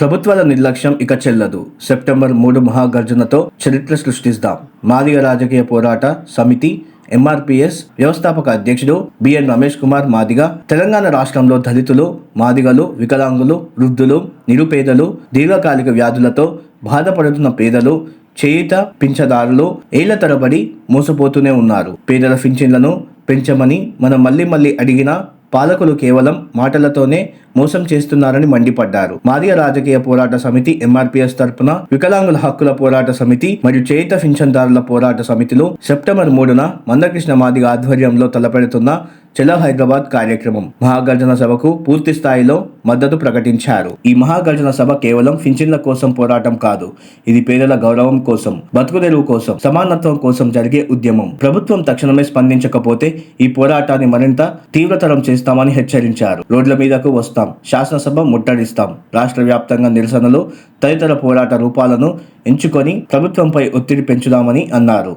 ప్రభుత్వాల నిర్లక్ష్యం ఇక చెల్లదు. సెప్టెంబర్ మూడు మహాగర్జనతో చరిత్ర సృష్టిస్తాం. మాదిగ రాజకీయ పోరాట సమితి ఎంఆర్పిఎస్ వ్యవస్థాపక అధ్యక్షుడు బిఎన్ రమేష్ కుమార్ మాదిగ తెలంగాణ రాష్ట్రంలో దళితులు మాదిగలు వికలాంగులు వృద్ధులు నిరుపేదలు దీర్ఘకాలిక వ్యాధులతో బాధపడుతున్న పేదలు చేయుత పింఛదారులు ఏళ్ళ తరబడి మోసపోతూనే ఉన్నారు. పేదల పింఛన్లను పెంచమని మనం మళ్ళీ మళ్ళీ అడిగినా పాలకులు కేవలం మాటలతోనే మోసం చేస్తున్నారని మండిపడ్డారు. మాదిగ రాజకీయ పోరాట సమితి ఎంఆర్పిఎస్ తరపున వికలాంగుల హక్కుల పోరాట సమితి మరియు చేయిత పింఛన్దారుల పోరాట సమితిలో సెప్టెంబర్ మూడున మందకృష్ణ మాదిగ ఆధ్వర్యంలో తలపెడుతున్న చలో హైదరాబాద్ కార్యక్రమం మహాగర్జన సభకు పూర్తి స్థాయిలో మద్దతు ప్రకటించారు. ఈ మహాగర్జన సభ కేవలం పింఛన్ల కోసం పోరాటం కాదు ఇది పేదల గౌరవం కోసం బతుకుదెరువు కోసం సమానత్వం కోసం జరిగే ఉద్యమం. ప్రభుత్వం తక్షణమే స్పందించకపోతే ఈ పోరాటాన్ని మరింత తీవ్రతరం చేస్తామని హెచ్చరించారు. రోడ్ల మీదకు వస్తాం శాసనసభ ముట్టడిస్తాం. రాష్ట్ర వ్యాప్తంగా నిరసనలు తదితర పోరాట రూపాలను ఎంచుకొని ప్రభుత్వంపై ఒత్తిడి పెంచుదామని అన్నారు.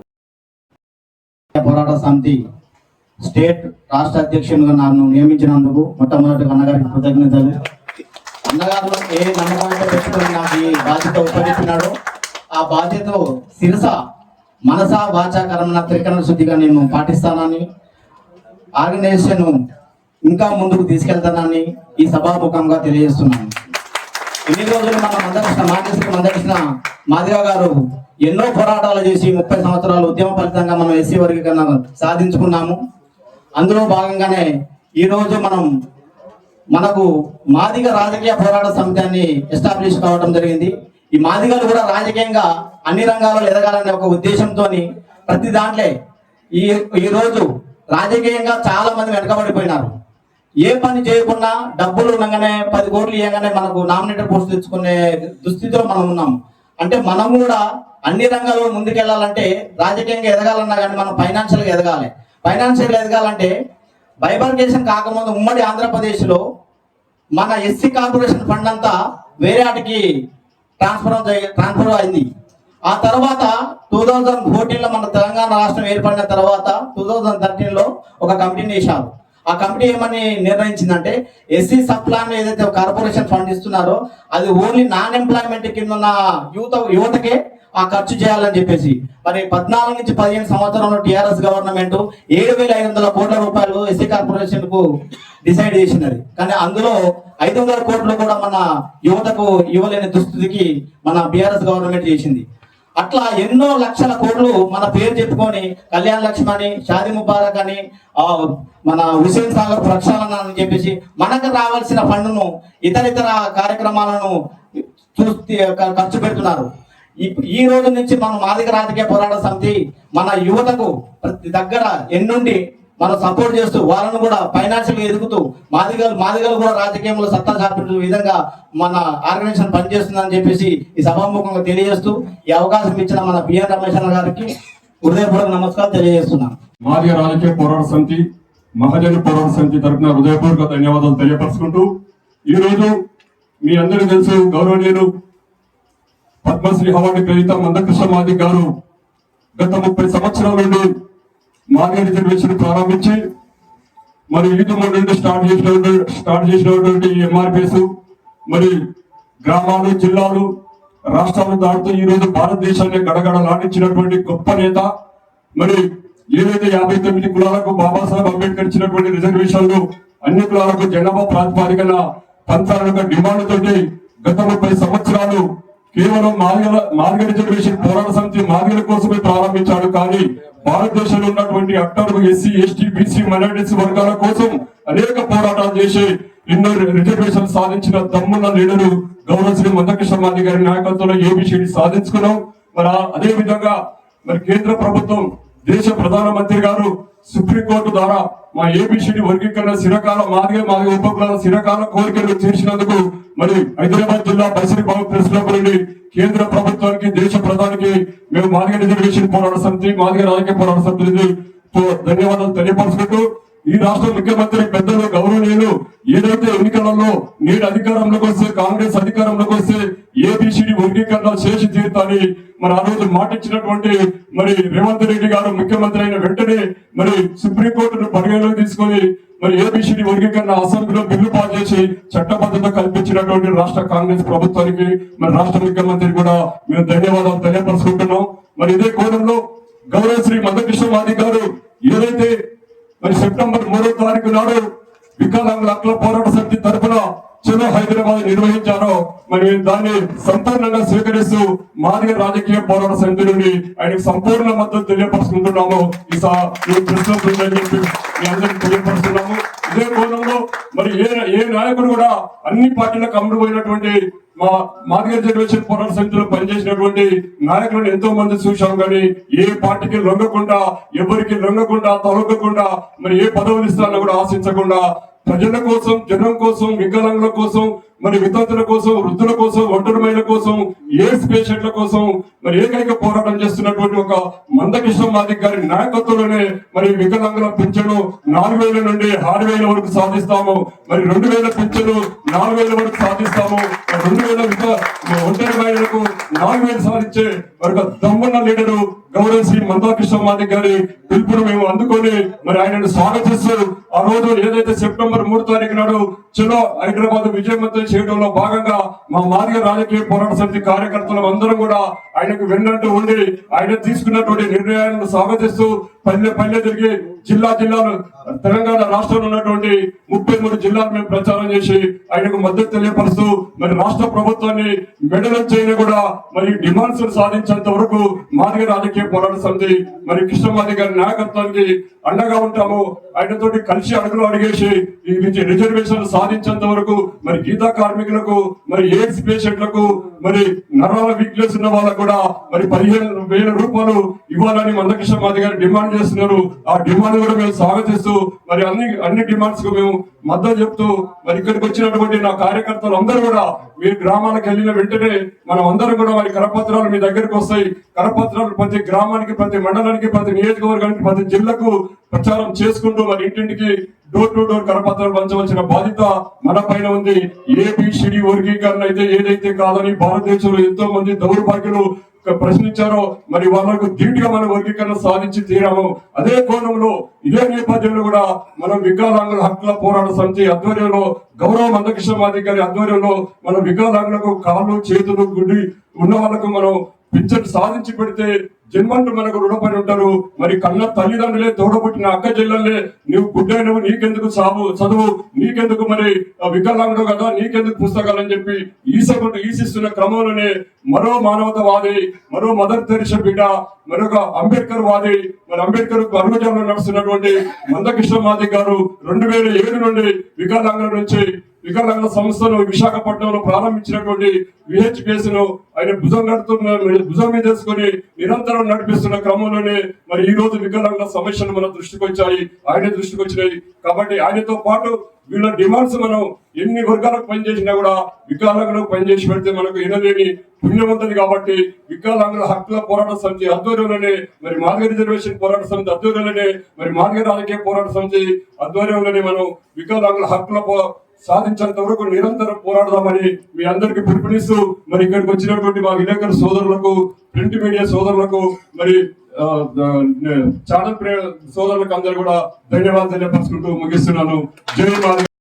పోరాట సమితి స్టేట్ రాష్ట్ర అధ్యక్షునిగా నన్ను నియమించినందుకు మొట్టమొదటి అన్నగారికి కృతజ్ఞతలు. అన్నగారు ఏ నమ్మకం పెట్టుకుని నాకు ఈ బాధ్యత ఉపయోగించినాడో ఆ బాధ్యత శిరస మనస వాచాకరమైన త్రికరణ శుద్ధిగా నేను పాటిస్తానని ఆర్గనైజేషన్ ఇంకా ముందుకు తీసుకెళ్తానని ఈ సభాముఖంగా తెలియజేస్తున్నాను. ఇన్ని రోజులు మన మందకృష్ణ మాజీ అందరికీ మాదిగా గారు ఎన్నో పోరాటాలు చేసి ముప్పై సంవత్సరాలు ఉద్యమ ఫలితంగా మనం ఎస్సీ వర్గీకరణ సాధించుకున్నాము. అందులో భాగంగానే ఈరోజు మనం మనకు మాదిగ రాజకీయ పోరాట సమితిని ఎస్టాబ్లిష్ కావడం జరిగింది. ఈ మాదిగలు కూడా రాజకీయంగా అన్ని రంగాల్లో ఎదగాలనే ఒక ఉద్దేశంతో ప్రతి దాంట్లో ఈ ఈరోజు రాజకీయంగా చాలా మంది వెనకబడిపోయినారు. ఏ పని చేయకుండా డబ్బులు ఉండగానే పది కోట్లు ఇవ్వగానే మనకు నామినేటెడ్ పోస్ట్ తెచ్చుకునే దుస్థితిలో మనం ఉన్నాం. అంటే మనం కూడా అన్ని రంగాల్లో ముందుకెళ్ళాలంటే రాజకీయంగా ఎదగాలన్నా కానీ మనం ఫైనాన్షియల్గా ఎదగాలి. ఫైనాన్షియల్ ఎదగాలంటే బైబర్గేషన్ కాకముందు ఉమ్మడి ఆంధ్రప్రదేశ్లో మన ఎస్సీ కార్పొరేషన్ ఫండ్ అంతా వేరే వాటికి ట్రాన్స్ఫర్ ట్రాన్స్ఫర్ అయింది. ఆ తర్వాత టూ థౌజండ్ ఫోర్టీన్లో మన తెలంగాణ రాష్ట్రం ఏర్పడిన తర్వాత టూ థౌజండ్ థర్టీన్లో ఒక కమిటీని వేశారు. ఆ కమిటీ ఏమని నిర్ణయించిందంటే ఎస్సీ సప్లాన్ ఏదైతే కార్పొరేషన్ ఫండ్ ఇస్తున్నారో అది ఓన్లీ నాన్ ఎంప్లాయ్మెంట్ కింద ఉన్న యువత యువతకే ఆ ఖర్చు చేయాలని చెప్పేసి. మరి పద్నాలుగు నుంచి పదిహేను సంవత్సరంలో టిఆర్ఎస్ గవర్నమెంట్ ఏడు వేల ఐదు వందల కోట్ల రూపాయలు ఎస్సీ కార్పొరేషన్కు డిసైడ్ చేసినది. కానీ అందులో ఐదు వందల కోట్లు కూడా మన యువతకు ఇవ్వలేని దుస్థితికి మన బీఆర్ఎస్ గవర్నమెంట్ చేసింది. అట్లా ఎన్నో లక్షల కోట్లు మన పేరు చెప్పుకొని కళ్యాణ లక్ష్మి అని షాది ముబారక్ అని మన హుసేన్ సాగర్ ప్రక్షాళన అని చెప్పేసి మనకు రావాల్సిన ఫండ్ను ఇతర ఇతర కార్యక్రమాలను చూస్తే ఖర్చు పెడుతున్నారు. ఈ- ఈ రోజు నుంచి మన మాదిక రాజకీయ పోరాట సమితి మన యువతకు ప్రతి దగ్గర ఎన్నుండి మనం సపోర్ట్ చేస్తూ వాళ్ళను కూడా ఫైనాన్షియల్ ఎదుగుతూ మాదిగలు మాదిగలు కూడా రాజకీయంలో సత్తా చాపించే విధంగా మన ఆర్గనైజేషన్ పనిచేస్తుందని చెప్పేసి ఈ సభాముఖంగా తెలియజేస్తూ ఈ అవకాశం ఇచ్చిన మన బిఎన్ రమేష్ గారికి హృదయపూర్వక నమస్కారం తెలియజేస్తున్నాను. మాదిగ రాజకీయ పోరాట సమితి మహాజన పోరాట సమితి తరఫున హృదయపూర్వక ధన్యవాదాలు తెలియపరుచుకుంటూ ఈ రోజు మీ అందరికీ తెలుసు గౌరవనీయులు పద్మశ్రీ అవార్డు గ్రహీత మందకృష్ణ మాదిక్ గారు గత ముప్పై సంవత్సరాల నుండి మాదిగ రిజర్వేషన్ ప్రారంభించి మరి యూత్ నుండి స్టార్ట్ చేసిన స్టార్ట్ చేసినటువంటి ఎంఆర్పిఎస్ మరి గ్రామాలు జిల్లాలు రాష్ట్రాలు దాటుతూ ఈ రోజు భారతదేశాన్ని గడగడలాడించినటువంటి గొప్ప నేత మరి ఏదైతే యాభై తొమ్మిది కులాలకు బాబాసాహెబ్ అంబేద్కర్ ఇచ్చినటువంటి రిజర్వేషన్లు అన్ని కులాలకు జనాభా ప్రాతిపాదికన పంచాలన్న డిమాండ్ తోటి గత ముప్పై సంవత్సరాలు కేవలం మార్గల మార్గ రిజర్వేషన్ పోరాట సమితి మార్గల కోసమే ప్రారంభించాడు. కానీ భారతదేశంలో ఉన్నటువంటి అట్టడుగు ఎస్సీ ఎస్టీ బీసీ మైనార్టీస్ వర్గాల కోసం అనేక పోరాటాలు చేసి ఎన్నో రిజర్వేషన్ సాధించిన దమ్మున్న లీడరు గౌరవ శ్రీ మందకృష్ణ గారి నాయకత్వంలో ఏబిసిడి సాధించుకున్నాం. మరి అదే విధంగా మరి కేంద్ర ప్రభుత్వం దేశ ప్రధానమంత్రి గారు సుప్రీంకోర్టు ద్వారా మా ఏబిసిడి వర్గీకరణ శిరకాల మాదిగే మాదిగ ఉపకులాల శిరకాల కోరికలు తీర్చినందుకు మరి హైదరాబాద్ జిల్లా బసిరి బాబు ప్రెస్ క్లబ్ నుండి కేంద్ర ప్రభుత్వానికి దేశ ప్రధానికి మేము మాదిగ రిజర్వేషన్ పోరాట సమితి మాదిగ రాజకీయ పోరాట సమితి ధన్యవాదాలు తెలియపరుచుకుంటూ ఈ రాష్ట్ర ముఖ్యమంత్రి పెద్దలు గౌరవనీయులు ఏదైతే ఎన్నికలలో నేడు అధికారంలోకి వస్తే కాంగ్రెస్ అధికారంలోకి వస్తే ఏబిసిడి వర్గీకరణ చేసి తీరుతాని మరి ఆ రోజు మాటిచ్చినటువంటి మరి రేవంత్ రెడ్డి గారు ముఖ్యమంత్రి అయిన వెంటనే మరి సుప్రీంకోర్టును పరిగణలోకి తీసుకొని మరి ఏబిసిడి వర్గీకరణ అసెంబ్లీలో బిల్లు పాస్ చేసి చట్టబద్ధత కల్పించినటువంటి రాష్ట్ర కాంగ్రెస్ ప్రభుత్వానికి మరి రాష్ట్ర ముఖ్యమంత్రి కూడా మేము ధన్యవాదాలు తెలియపరుచుకుంటున్నాం. మరి ఇదే కోణంలో గౌరవ శ్రీ మందకృష్ణ మాది గారు ఏదైతే మరి సెప్టెంబర్ మూడో తారీఖు నాడు వికలాంగుల హక్కుల పోరాట సమితి తరఫున చలో హైదరాబాద్ నిర్వహించారో మరి దాన్ని సంపూర్ణంగా స్వీకరిస్తూ మాదిగ రాజకీయ పోరాట సమితి నుండి ఆయనకు సంపూర్ణ మద్దతు తెలియపరుచుకుంటున్నాము. ఈ సా- చెప్పి మీ అందరికి తెలియపరుస్తున్నాము. ఇదే కోణంలో మరి ఏ ఏ నాయకుడు కూడా అన్ని పార్టీలకు అమ్ముడుపోయినటువంటి మా మాదిగ జనరేషన్ పోరాట సమితిలో పనిచేసినటువంటి నాయకులను ఎంతో మంది చూశాం కానీ ఏ పార్టీకి లొంగకుండా ఎవరికి లొంగకుండా తొలగకుండా మరి ఏ పదవులు ఇస్తారని కూడా ఆశించకుండా ప్రజల కోసం జనం కోసం వికలాంగుల కోసం మరి వితంతుల కోసం వృద్ధుల కోసం ఒంటరి కోసం ఎయిడ్స్ పేషెంట్ల కోసం మరి ఏకైక పోరాటం చేస్తున్నటువంటి ఒక మందకృష్ణ మాదిక్ గారి నాయకత్వంలోనే మరి వికలాంగుల పింఛను నాలుగు వేల నుండి ఆరు వేల వరకు సాధిస్తాము. మరి రెండు వేల పింఛను నాలుగు వేల వరకు సాధిస్తాము. మరి రెండు వేల ఒంటరి మహిళలకు నాలుగు వేలు సాధించే మరి ఒక దమ్మున్న లీడరు గౌరవ శ్రీ మందాకృష్ణ మాదిక్ గారి పిలుపును మేము అందుకొని మరి ఆయనను స్వాగతిస్తూ ఆ రోజు ఏదైతే సెప్టెంబర్ మూడు తారీఖు నాడు చలో హైదరాబాద్ విజయవంతం చేయడంలో భాగంగా మా మార్గ రాజకీయ పోరాట సమితి కార్యకర్తలు అందరం కూడా ఆయనకు వెన్నంటూ ఉండి ఆయన తీసుకున్నటువంటి నిర్ణయాలను స్వాగతిస్తూ పల్లె పల్లె తిరిగి జిల్లా జిల్లాలు తెలంగాణ రాష్ట్రంలో ఉన్నటువంటి ముప్పై మూడు జిల్లాలు మేము ప్రచారం చేసి ఆయనకు మద్దతు తెలియపరుస్తూ మరి రాష్ట్ర ప్రభుత్వాన్ని మెడలం చేయని కూడా మరి డిమాండ్స్ సాధించేంత వరకు మాదిగ రాజకీయ పోరాట సమితి మరి కృష్ణమాది గారి నాయకత్వానికి అండగా ఉంటాము. ఆయనతోటి కలిసి అడుగులు అడిగేసి ఈ రిజర్వేషన్ సాధించేంత వరకు మరి గీతా కార్మికులకు మరి ఎయిడ్స్ పేషెంట్లకు మరి నరాల వీక్నెస్ ఉన్న వాళ్ళకు కూడా మరి పదిహేను వేల రూపాయలు ఇవ్వాలని మందకృష్ణ మాది గారు డిమాండ్ చేస్తున్నారు. ఆ డిమాండ్ కూడా మేము స్వాగతిస్తూ మరి అన్ని అన్ని డిమాండ్స్కు మేము మద్దతు చెప్తూ మరి ఇక్కడికి వచ్చినటువంటి నా కార్యకర్తలు అందరూ కూడా మీ గ్రామాలకు వెళ్ళిన వెంటనే మనం అందరం కూడా మరి కరపత్రాలు మీ దగ్గరికి వస్తాయి. కరపత్రాలు ప్రతి గ్రామానికి ప్రతి మండలానికి ప్రతి నియోజకవర్గానికి ప్రతి జిల్లాకు ప్రచారం చేసుకుంటూ మరి ఇంటింటికి డోర్ టు డోర్ కరపత్రాలు పంచవలసిన బాధ్యత మన పైన ఉంది. ఏబిసిడి వర్గీకరణ అయితే ఏదైతే కాదని భారతదేశంలో ఎంతో మంది దౌర్భాగ్యులు ప్రశ్నించారో మరి వాళ్ళకు ధీటుగా మనం వర్గీకరణ సాధించి తీరాము. అదే కోణంలో ఇదే నేపథ్యంలో కూడా మనం వికలాంగుల హక్కుల పోరాట సమితి ఆధ్వర్యంలో గౌరవ మందకృష్ణ అధికారి గారి ఆధ్వర్యంలో మనం వికలాంగులకు కాళ్ళు చేతులు గుడ్డి ఉన్న వాళ్ళకు మనం పింఛన్ సాధించి పెడితే జన్మంటూ మనకు రుణపడి ఉంటారు. మరి కన్న తల్లిదండ్రులే తోడబుట్టిన అక్క చెల్లెల్లే నువ్వు గుడ్డైనవు నీకెందుకు సాగు చదువు నీకెందుకు మరి వికలాంగుడు కదా నీకెందుకు పుస్తకాలని చెప్పి ఈసకుంటూ ఈసిస్తున్న క్రమంలోనే మరో మానవతవాది మరో మదర్ తెరిస బిడ్డ మరొక అంబేద్కర్ వాది మరి అంబేద్కర్ అరుగుజాములు నడుస్తున్నటువంటి మందకృష్ణ మాది గారు రెండు వేల ఏడు నుండి వికలాంగుల నుంచి వికలాంగుల సంస్థను విశాఖపట్నంలో ప్రారంభించినటువంటి విహెచ్పిఎస్ను ఆయన భుజం నడుతున్న భుజం మీద వేసుకొని నిరంతరం నడిపిస్తున్న క్రమంలోనే మరి ఈ రోజు వికలాంగుల సమస్యలు మన దృష్టికి వచ్చాయి ఆయన దృష్టికి వచ్చినాయి. కాబట్టి ఆయనతో పాటు వీళ్ళ డిమాండ్స్ మనం ఎన్ని వర్గాలకు పనిచేసినా కూడా వికలాంగులకు పనిచేసి పెడితే మనకు ఎనలేని పుణ్యం ఉంటుంది కాబట్టి వికలాంగుల హక్కుల పోరాట సమితి ఆధ్వర్యంలోనే మరి మాదిగ రిజర్వేషన్ పోరాట సమితి ఆధ్వర్యంలోనే మరి మాదిగ రాజకీయ పోరాట సమితి ఆధ్వర్యంలోనే మనం వికలాంగుల హక్కుల పో- సాధించేంత వరకు నిరంతరం పోరాడదామని మీ అందరికి పిలుపునిస్తూ మరి ఇక్కడికి వచ్చినటువంటి మా విలేకరు సోదరులకు ప్రింట్ మీడియా సోదరులకు మరి ఆ, ఛానల్ సోదరులకు అందరూ కూడా ధన్యవాదాలు తెలియపరుచుకుంటూ ముగిస్తున్నాను. జై